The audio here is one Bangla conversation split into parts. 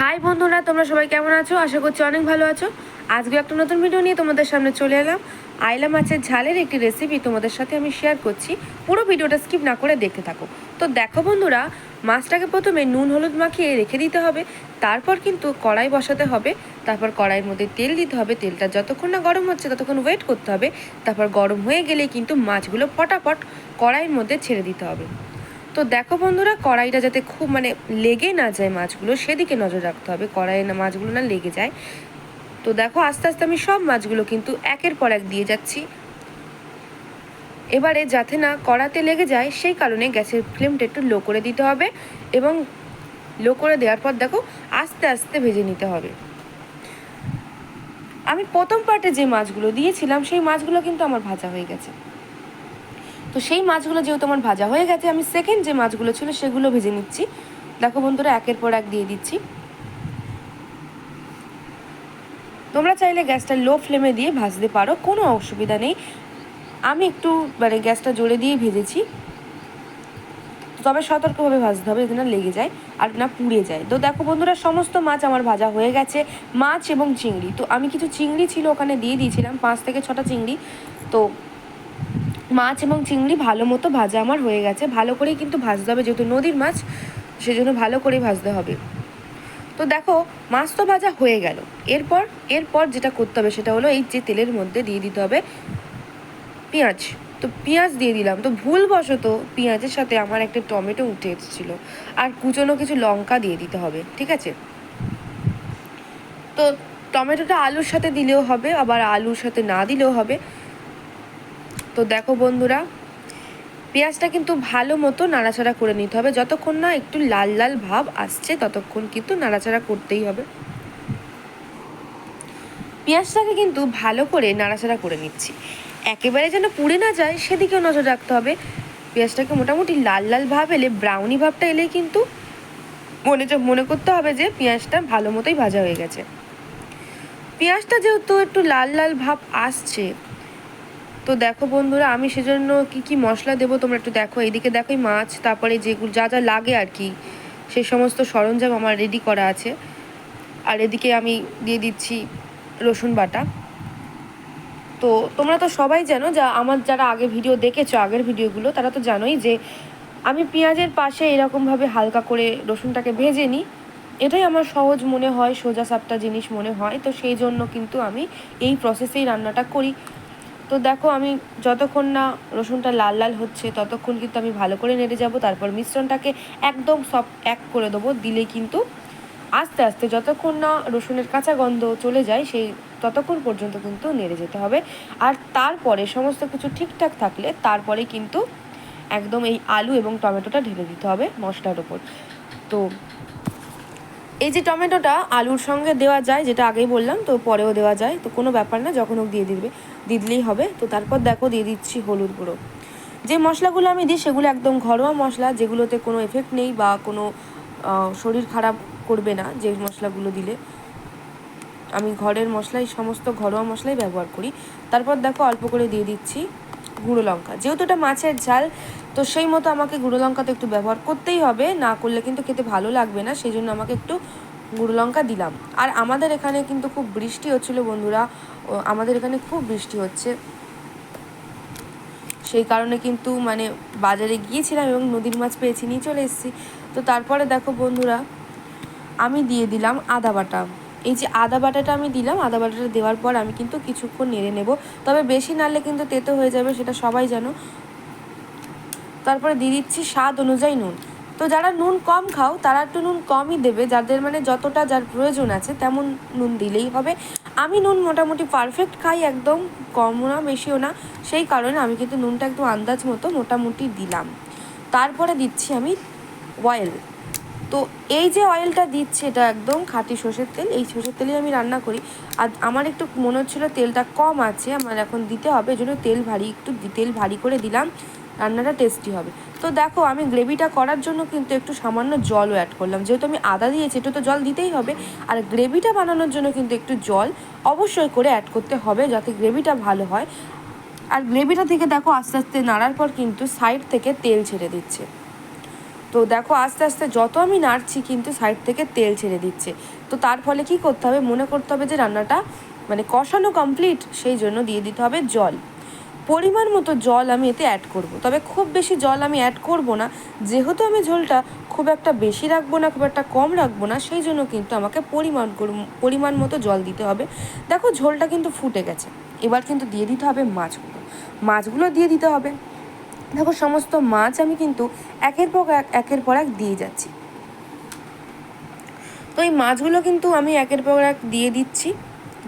হাই বন্ধুরা, তোমরা সবাই কেমন আছো? আশা করছি অনেক ভালো আছো। আজকে একটা নতুন ভিডিও নিয়ে তোমাদের সামনে চলে এলাম। আইলা মাছের ঝালের একটি রেসিপি তোমাদের সাথে আমি শেয়ার করছি। পুরো ভিডিওটা স্কিপ না করে দেখতে থাকো। তো দেখো বন্ধুরা, মাছটাকে প্রথমে নুন, হলুদ মাখিয়ে রেখে দিতে হবে। তারপর কিন্তু কড়াই বসাতে হবে। তারপর কড়াইয়ের মধ্যে তেল দিতে হবে। তেলটা যতক্ষণ না গরম হচ্ছে, ততক্ষণ ওয়েট করতে হবে। তারপর গরম হয়ে গেলে কিন্তু মাছগুলো ফটাফট কড়াইয়ের মধ্যে ছেড়ে দিতে হবে। তো দেখো বন্ধুরা, কড়াইটা যাতে খুব মানে লেগে না যায় মাছগুলো, সেদিকে নজর রাখতে হবে। কড়াইয়ে না মাছগুলো না লেগে যায়। তো দেখো, আস্তে আস্তে আমি সব মাছগুলো কিন্তু একের পর এক দিয়ে যাচ্ছি। এবারে যাতে না কড়াতে লেগে যায়, সেই কারণে গ্যাসের ফ্লেমটা একটু লো করে দিতে হবে এবং লো করে দেওয়ার পর দেখো, আস্তে আস্তে ভেজে নিতে হবে। আমি প্রথম পার্টে যে মাছগুলো দিয়েছিলাম, সেই মাছগুলো কিন্তু আমার ভাজা হয়ে গেছে। তো সেই মাছগুলো যেহেতু আমার ভাজা হয়ে গেছে, আমি সেকেন্ড যে মাছগুলো ছিল সেগুলো ভেজে নিচ্ছি। দেখো বন্ধুরা, একের পর এক দিয়ে দিচ্ছি। তোমরা চাইলে গ্যাসটা লো ফ্লেমে দিয়ে ভাজতে পারো, কোনো অসুবিধা নেই। আমি একটু মানে গ্যাসটা জোরে দিয়ে ভেজেছি। তবে সতর্কভাবে ভাজতে হবে যাতে না লেগে যায় আর না পুড়ে যায়। তো দেখো বন্ধুরা, সমস্ত মাছ আমার ভাজা হয়ে গেছে, মাছ এবং চিংড়ি। তো আমি কিছু চিংড়ি ছিল ওখানে দিয়ে দিয়েছিলাম, পাঁচ থেকে ছটা চিংড়ি। তো মাছ এবং চিংড়ি ভালো মতো ভাজা আমার হয়ে গেছে। ভালো করেই কিন্তু ভাজতে হবে, যেহেতু নদীর মাছ, সেজন্য ভালো করেই ভাজতে হবে। তো দেখো, মাছ তো ভাজা হয়ে গেল। এরপর এরপর যেটা করতে হবে সেটা হলো এই যে তেলের মধ্যে দিয়ে দিতে হবে পেঁয়াজ। তো পেঁয়াজ দিয়ে দিলাম। তো ভুলবশত পেঁয়াজের সাথে আমার একটা টমেটো উঠে এসেছিল। আর কুচনো কিছু লঙ্কা দিয়ে দিতে হবে, ঠিক আছে? তো টমেটোটা আলুর সাথে দিলেও হবে, আবার আলুর সাথে না দিলেও হবে। তো দেখো বন্ধুরা, পেঁয়াজটা কিন্তু ভালো মতো নাড়াচাড়া করে নিতে হবে। যতক্ষণ না একটু লাল লাল ভাব আসছে, ততক্ষণ কিন্তু নাড়াচাড়া করতেই হবে। পেঁয়াজটাকে কিন্তু ভালো করে নাড়াচাড়া করে নিচ্ছি। একেবারে যেন পুড়ে না যায়, সেদিকেও নজর রাখতে হবে। পেঁয়াজটাকে মোটামুটি লাল লাল ভাব এলে ব্রাউনি ভাবটা এলেই কিন্তু মনে মনে করতে হবে যে পেঁয়াজটা ভালো মতোই ভাজা হয়ে গেছে। পেঁয়াজটা যেহেতু একটু লাল লাল ভাব আসছে তো দেখো বন্ধুরা, আমি সেজন্য কি কি মশলা দেবো তোমরা একটু দেখো। এইদিকে দেখো মাছ, তারপরে যেগুলো যা যা লাগে আর কি সেই সমস্ত সরঞ্জাম আমার রেডি করা আছে। আর এদিকে আমি দিয়ে দিচ্ছি রসুন বাটা। তো তোমরা তো সবাই জানো যা, আমার যারা আগে ভিডিও দেখেছ, আগের ভিডিওগুলো, তারা তো জানোই যে আমি পেঁয়াজের পাশে এরকমভাবে হালকা করে রসুনটাকে ভেজে নিই। এটাই আমার সহজ মনে হয়, সোজা সাপটা জিনিস মনে হয়। তো সেই জন্য কিন্তু আমি এই প্রসেসেই রান্নাটা করি। তো দেখো, আমি যতক্ষণ না রসুনটা লাল লাল হচ্ছে, ততক্ষণ কিন্তু আমি ভালো করে নেড়ে যাব। তারপর মিশ্রণটাকে একদম সব এক করে দেবো। দিলে কিন্তু আস্তে আস্তে যতক্ষণ না রসুনের কাঁচা গন্ধ চলে যায়, সেই ততক্ষণ পর্যন্ত কিন্তু নেড়ে যেতে হবে। আর তারপরে সমস্ত কিছু ঠিকঠাক থাকলে তারপরে কিন্তু একদম এই আলু এবং টমেটোটা ঢেলে দিতে হবে মশলার ওপর। তো এই যে টমেটোটা আলুর সঙ্গে দেওয়া যায়, যেটা আগেই বললাম, তো পরেও দেওয়া যায়, তো কোনো ব্যাপার না, যখন হোক দিয়ে দিবে। দিয়ে দিলেই হবে। তো তারপর দেখো, দিয়ে দিচ্ছি হলুদ গুঁড়ো। যে মশলাগুলো আমি দিই, সেগুলো একদম ঘরোয়া মশলা, যেগুলোতে কোনো এফেক্ট নেই বা কোনো শরীর খারাপ করবে না, যে মশলাগুলো দিলে। আমি ঘরের মশলাই, সমস্ত ঘরোয়া মশলাই ব্যবহার করি। তারপর দেখো, অল্প করে দিয়ে দিচ্ছি গুঁড়ো লঙ্কা। যেহেতু এটা মাছের ঝাল, তো সেই মতো আমাকে গুঁড়ো লঙ্কা তো একটু ব্যবহার করতেই হবে। না করলে কিন্তু খেতে ভালো লাগবে না, সেই জন্য আমাকে একটু গুঁড়ো লঙ্কা দিলাম। আর আমাদের এখানে কিন্তু খুব বৃষ্টি হচ্ছিল বন্ধুরা। আমাদের এখানে খুব বৃষ্টি হচ্ছে। সেই কারণে কিন্তু মানে বাজারে গিয়েছিলাম এবং নদীর মাছ পেয়েছি, নিয়ে চলে এসেছি। তো তারপরে দেখো বন্ধুরা, আমি দিয়ে দিলাম আদা বাটা। এই যে আদা বাটাটা আমি দিলাম, আদা বাটাটা দেওয়ার পর আমি কিন্তু কিছুক্ষণ নেড়ে নেব। তবে বেশি নাড়লে কিন্তু তেতো হয়ে যাবে, সেটা সবাই জানো। তারপরে দিয়ে দিচ্ছি স্বাদ অনুযায়ী নুন। তো যারা নুন কম খাও, তারা একটু নুন কমই দেবে। যাদের মানে যতটা যার প্রয়োজন আছে, তেমন নুন দিলেই হবে। আমি নুন মোটামুটি পারফেক্ট খাই, একদম কমও না, বেশিও না। সেই কারণে আমি কিন্তু নুনটা একটু আন্দাজ মতো মোটামুটি দিলাম। তারপরে দিচ্ছি আমি অয়েল তো এই যে অয়েলটা দিচ্ছে, এটা একদম খাঁটি সর্ষের তেল, এই সর্ষের তেলেই আমি রান্না করি। আর আমার একটু মনে হচ্ছিল তেলটা কম আছে, আমার এখন দিতে হবে, এই জন্য তেল ভারী, একটু তেল ভারী করে দিলাম, রান্নাটা টেস্টি হবে। তো দেখো, আমি গ্রেভিটা করার জন্য কিন্তু একটু সামান্য জলও অ্যাড করলাম। যেহেতু আমি আদা দিয়েছি একটু তো জল দিতেই হবে, আর গ্রেভিটা বানানোর জন্য কিন্তু একটু জল অবশ্যই করে অ্যাড করতে হবে, যাতে গ্রেভিটা ভালো হয়। আর গ্রেভিটা থেকে দেখো, আস্তে আস্তে নাড়ার পর কিন্তু সাইড থেকে তেল ছেড়ে দিচ্ছে। তো দেখো, আস্তে আস্তে যত আমি নাড়ছি কিন্তু সাইড থেকে তেল ছেড়ে দিচ্ছে। তো তার ফলে কি করতে হবে? মনে করতে হবে যে রান্নাটা মানে কষানো কমপ্লিট সেই জন্য দিয়ে দিতে হবে জল। পরিমাণ মতো জল আমি এতে অ্যাড করব। তবে খুব বেশি জল আমি অ্যাড করব না। যেহেতু আমি ঝোলটা খুব একটা বেশি রাখব না, খুব একটা কম রাখব না, সেই জন্য কিন্তু আমাকে পরিমাণ পরিমাণ মতো জল দিতে হবে। দেখো, ঝোলটা কিন্তু ফুটে গেছে। এবার কিন্তু দিয়ে দিতে হবে মাছগুলো। মাছগুলো দিয়ে দিতে হবে। দেখো, সমস্ত মাছ আমি কিন্তু একের পর এক, একের পর এক দিয়ে যাচ্ছি। তো এই মাছগুলো কিন্তু আমি একের পর এক দিয়ে দিচ্ছি।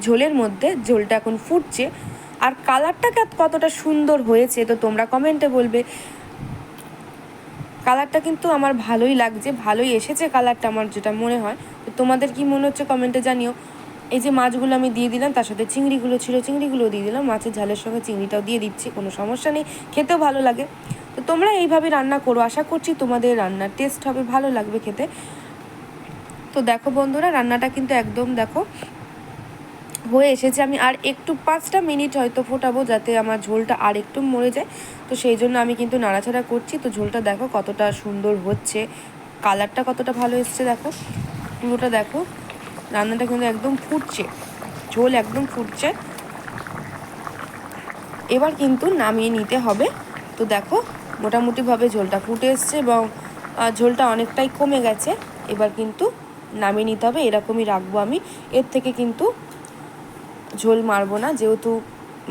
ঝোলের মধ্যে ঝোলটা এখন ফুটছে। আর কালারটা কতটা সুন্দর হয়েছে তো তোমরা কমেন্টে বলবে। কালারটা কিন্তু আমার ভালোই লাগছে, ভালোই এসেছে কালারটা আমার যেটা মনে হয়। তো তোমাদের কি মনে হচ্ছে কমেন্টে জানিও। এই যে মাছগুলো আমি দিয়ে দিলাম, তার সাথে চিংড়িগুলো ছিল, চিংড়িগুলো দিয়ে দিলাম, মাছের ঝালের সঙ্গে চিংড়িটাও দিয়ে দিচ্ছি, কোনো সমস্যা নেই, খেতেও ভালো লাগে। তো তোমরা এইভাবে রান্না করো, আশা করছি তোমাদের রান্নার টেস্ট হবে, ভালো লাগবে খেতে। তো দেখো বন্ধুরা, রান্নাটা কিন্তু একদম দেখো হয়ে এসেছে। আমি আর একটু পাঁচটা মিনিট হয়তো ফোটাবো যাতে আমার ঝোলটা আর একটু মরে যায়। তো সেই জন্য আমি কিন্তু নাড়াচাড়া করছি। তো ঝোলটা দেখো কতটা সুন্দর হচ্ছে কালারটা কতটা ভালো এসছে দেখো, পুরোটা দেখো। রান্নাটা কিন্তু একদম ফুটছে, ঝোল একদম ফুটছে। এবার কিন্তু নামিয়ে নিতে হবে। তো দেখো, মোটামুটিভাবে ঝোলটা ফুটে এসছে এবং ঝোলটা অনেকটাই কমে গেছে। এবার কিন্তু নামিয়ে নিতে হবে, এরকমই রাখব আমি। এর থেকে কিন্তু ঝোল মারবো না, যেহেতু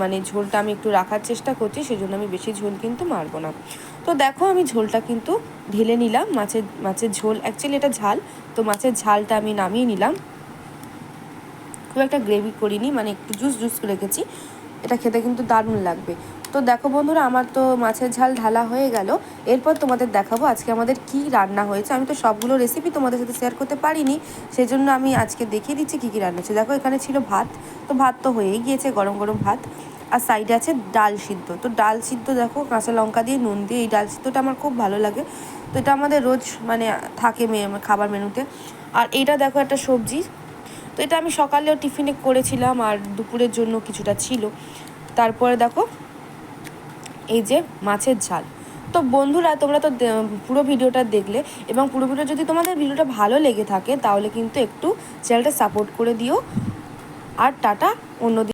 মানে ঝোলটা আমি একটু রাখার চেষ্টা করছি সেই জন্য আমি বেশি ঝোল কিন্তু মারবো না। তো দেখো, আমি ঝোলটা কিন্তু ঢেলে নিলাম। মাছের মাছের ঝোল অ্যাকচুয়ালি এটা ঝাল। তো মাছের ঝালটা আমি নামিয়ে নিলাম। খুব একটা গ্রেভি করিনি মানে একটু জুস জুস রেখেছি। এটা খেতে কিন্তু দারুণ লাগবে। তো দেখো বন্ধুরা, আমার তো মাছের ঝাল ঢালা হয়ে গেল। এরপর তোমাদের দেখাবো আজকে আমাদের কি রান্না হয়েছে। আমি তো সবগুলো রেসিপি তোমাদের সাথে শেয়ার করতে পারিনি সেই জন্য আমি আজকে দেখিয়ে দিচ্ছি কী কী রান্না হচ্ছে দেখো, এখানে ছিল ভাত, তো ভাত তো হয়েই গিয়েছে, গরম গরম ভাত। আর সাইডে আছে ডাল সিদ্ধ। তো ডাল সিদ্ধ দেখো, কাঁচা লঙ্কা দিয়ে নুন দিয়ে, এই ডাল সিদ্ধটা আমার খুব ভালো লাগে। তো এটা আমাদের রোজ মানে থাকে খাবার মেনুতে আর এটা দেখো একটা সবজি তো এটা আমি সকালেও টিফিনে করেছিলাম আর দুপুরের জন্য কিছুটা ছিল। তারপরে দেখো, এই যে মাছের ঝাল। তো বন্ধুরা, তোমরা তো পুরো ভিডিওটা দেখলে এবং পুরো ভিডিও যদি তোমাদের ভিডিওটা ভালো লেগে থাকে, তাহলে কিন্তু একটু চ্যানেলটা সাপোর্ট করে দিও। আর টাটা অন্য